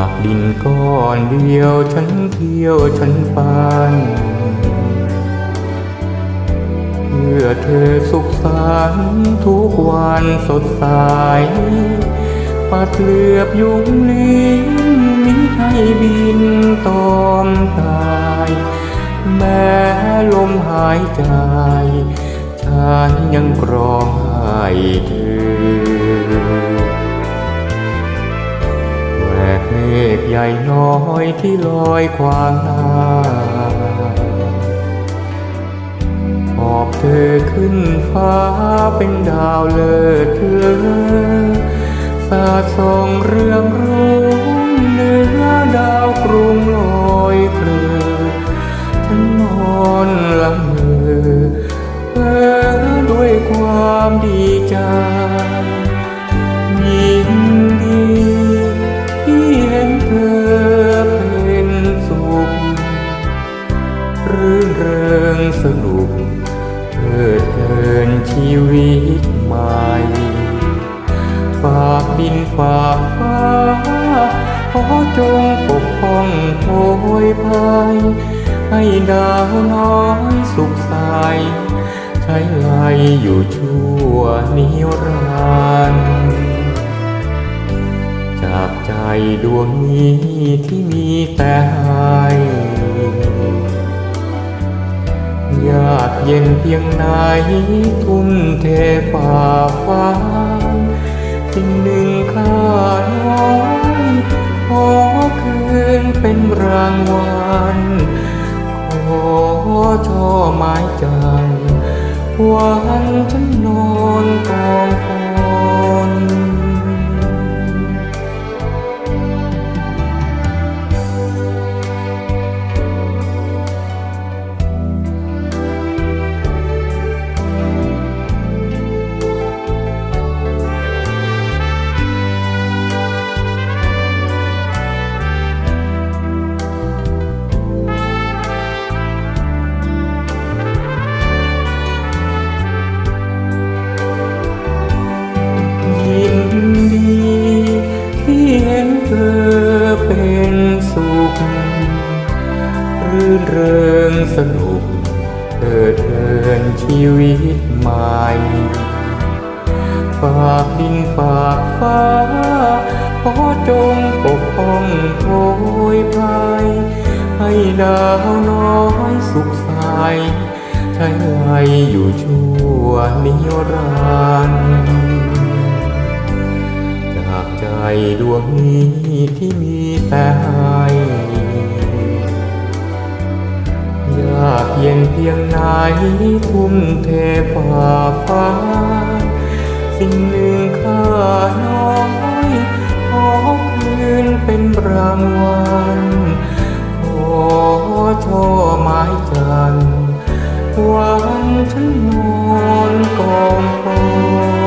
ากดินก้อนเดียวฉันเที่ยวฉันปันเพื่อเธอสุขสันต์ทุกวันสดใสปัดเหลือบยุงลิ้นมิให้บินตอมตาย แม้ลมหายใจ ฉันยังกรองให้เธอ ที่ลอยขวางหน้าหอบเธอขึ้นฟ้าเป็นดาวเลิศเธอสาดส่องเรือง ชีวิตใหม่ฝากดินฝากฟ้าขอจงปกป้องโปรยภัยให้ดาวน้อยสุขใสใช้ไลอยู่ชั่วนิรันดร์จากใจดวงนี้ที่มีแต่ให้ เย็นเพียงไหนทุ่มเทฝ่าฟันสิ่งหนึ่งค่าน้อยขอคืนเป็นรางวัลขอช่อไม้จันทร์วันฉันนอนกอง รื่นเริงสนุกเถิดเทินชีวิตใหม่ฝากดินฝากฟ้าขอจงปกป้องโปรยภัย ให้ดาวน้อยสุขใสใช้ไลอยู่ชั่วนิรันดร์จากใจดวงนี้ที่มีแต่ให้ ย็นเพียงไหนทุ่มเทฝ่าฟ้า สิ่งหนึ่งข้าน้อยขอคืนเป็นรางวัลขอช่อไม้จันทร์วันฉันนอนกองฟอง